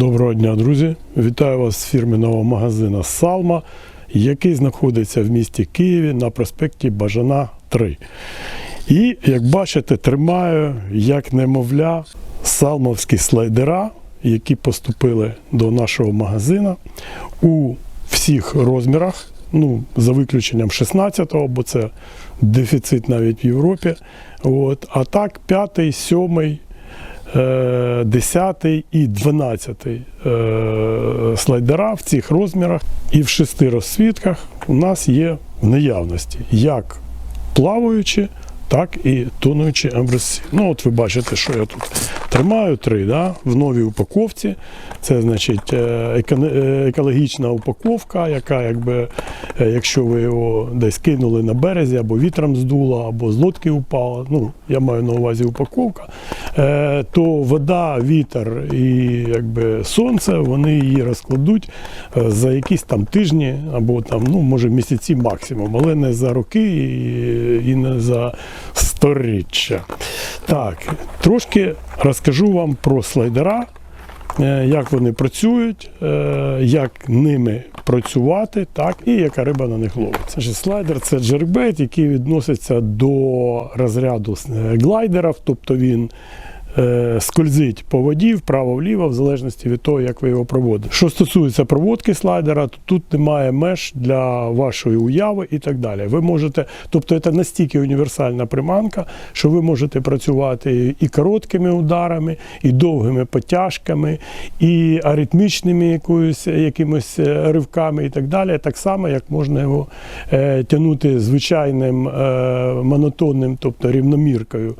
Доброго дня, друзі! Вітаю вас з фірменного магазина Салма, який знаходиться в місті Києві на проспекті Бажана 3. І, як бачите, тримаю, як немовля, салмовські слайдера, які поступили до нашого магазина у всіх розмірах. Ну, за виключенням 16-го, бо це дефіцит навіть в Європі. От. А так, 5, 7, е, 10 і 12 е, слайдера в цих розмірах і в шести розсвітках у нас є в наявності як плаваючі, так і тонуючі амбросі. Ну, от ви бачите, що я тут тримаю три да, в новій упаковці. Це значить е, е, екологічна упаковка, яка, якби, е, якщо ви його десь кинули на березі, або вітром здуло, або з лодки упала. Ну, я маю на увазі упаковка, то вода, вітер і якби, сонце вони її розкладуть за якісь там тижні або там, ну, може місяці максимум, але не за роки і не за сторіччя. Так, трошки розкажу вам про слайдера, е, як вони працюють, е, як ними працювати, так, і яка риба на них ловиться. Слайдер це джеркбейт, який відноситься до розряду е, глайдерів, тобто він скользить по воді вправо-вліво, в залежності від того, як ви його проводите. Що стосується проводки слайдера, то тут немає меж для вашої уяви і так далі. Ви можете, тобто це настільки універсальна приманка, що ви можете працювати і короткими ударами, і довгими потяжками, і аритмічними якоюсь, якимось е, ривками і так далі. Так само, як можна його е, тягнути звичайним е, монотонним, тобто рівноміркою.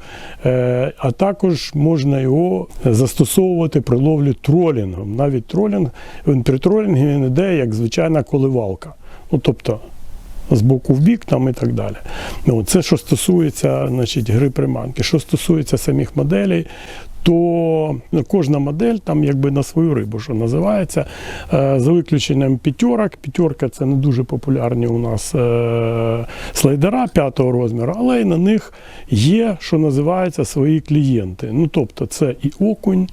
Е, а також можна його застосовувати при ловлі тролінгом. Навіть тролінг, він при тролінгі він йде як звичайна коливалка. Ну, тобто з боку в бік там і так далі. Ну, це що стосується значить, гри приманки. Що стосується самих моделей, то кожна модель там якби на свою рибу, що називається, Е, за виключенням п'ятерок. П'ятерка це не дуже популярні у нас е, слайдера п'ятого розміру, але й на них є, що називається, свої клієнти. Ну, тобто це і окунь,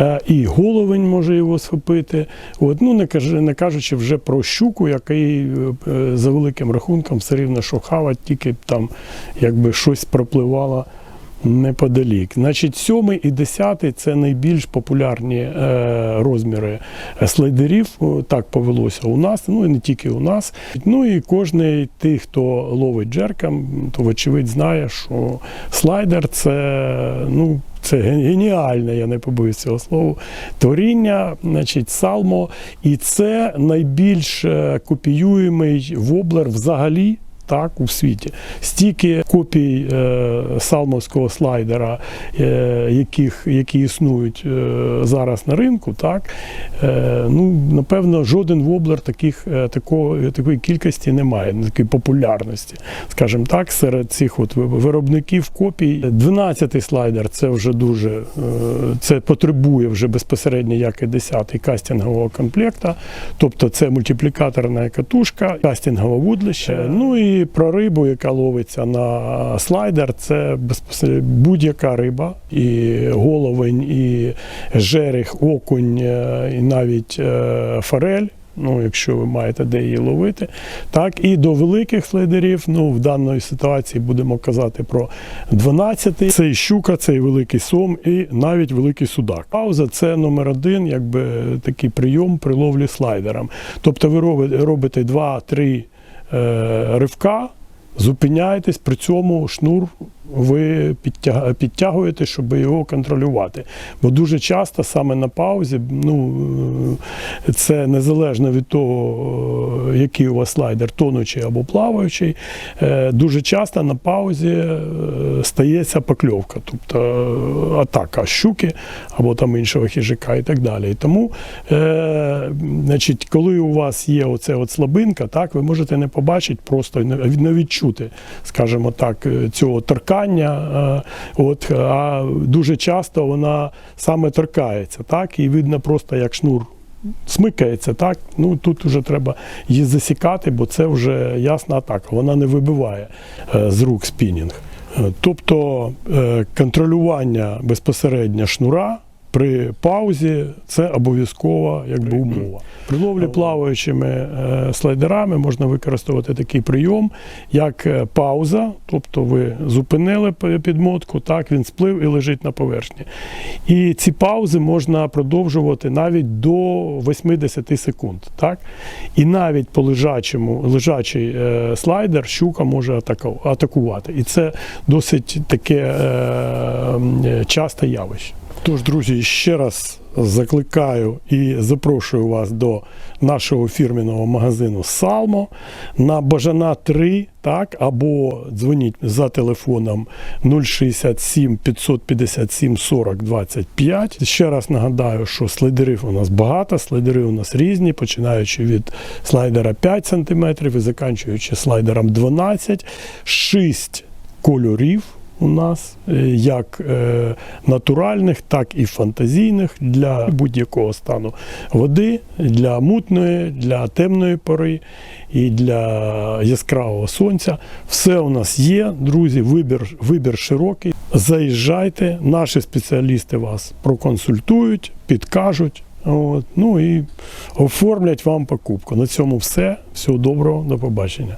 е, і головень може його схопити. От, ну, не, кажу, не кажучи вже про щуку, який за великим рахунком все рівно що хавать, тільки там якби щось пропливало неподалік. Значить, сьомий і десятий це найбільш популярні е, розміри слайдерів. Так повелося у нас, ну і не тільки у нас. Ну і кожний тих, хто ловить джерком, то вочевидь знає, що слайдер це ну. Це геніальне, я не побоюсь цього слова, творіння, значить, салмо. І це найбільш е, копіюємий воблер взагалі так, у світі. Стільки копій е, салмовського слайдера, е, яких, які існують е, зараз на ринку, так, е, ну, напевно, жоден воблер таких, е, такого, такої кількості не має, такої популярності, скажімо так, серед цих от виробників копій. 12-й слайдер це вже дуже е, це потребує вже безпосередньо, як і 10-й кастингового комплекта. Тобто це мультиплікаторна катушка, кастингове вудлище. Ну і про рибу, яка ловиться на слайдер, це будь-яка риба, і головень, і жерех, окунь, е, і навіть е, форель. Ну, якщо ви маєте де її ловити, так і до великих слайдерів. Ну, в даної ситуації будемо казати про 12. Це і щука, це і великий сом, і навіть великий судак. Пауза це номер один, якби такий прийом при ловлі слайдером. Тобто ви робите, робите 2-3 е, ривка, зупиняєтесь, при цьому шнур ви підтягуєте, щоб його контролювати. Бо дуже часто саме на паузі, ну це незалежно від того, який у вас слайдер, тонучий або плаваючий, е, дуже часто на паузі е, стається покльовка, тобто е, атака щуки або там іншого хижака і так далі. І тому, значить, коли у вас є оце от слабинка, так, ви можете не побачити, просто не відчути, скажімо так, цього торкання. е, От, а дуже часто вона саме торкається, так, і видно просто як шнур смикається, так? Ну тут вже треба її засікати, бо це вже ясна атака. Вона не вибиває е, з рук спінінг. Е, Тобто контролювання безпосередньо шнура при паузі це обов'язкова якби, умова. При ловлі плаваючими е, слайдерами можна використовувати такий прийом, як е, пауза, тобто ви зупинили підмотку, так він сплив і лежить на поверхні. І ці паузи можна продовжувати навіть до 80 секунд. Так? І навіть по лежачому, лежачий е, слайдер щука може атакувати. І це досить таке часте явище. Тож, друзі, ще раз закликаю і запрошую вас до нашого фірменного магазину Салмо на Бажана 3, так, або дзвоніть за телефоном 067 557 40 25. Ще раз нагадаю, що слайдерів у нас багато, слайдери у нас різні, починаючи від слайдера 5 см і закінчуючи слайдером 12, 6 кольорів у нас е, як е, натуральних, так і фантазійних для будь-якого стану води, для мутної, для темної пори і для яскравого сонця. Все у нас є, друзі. Вибір, вибір широкий. Заїжджайте, наші спеціалісти вас проконсультують, підкажуть. От, ну і оформлять вам покупку. На цьому все. Всього доброго, до побачення.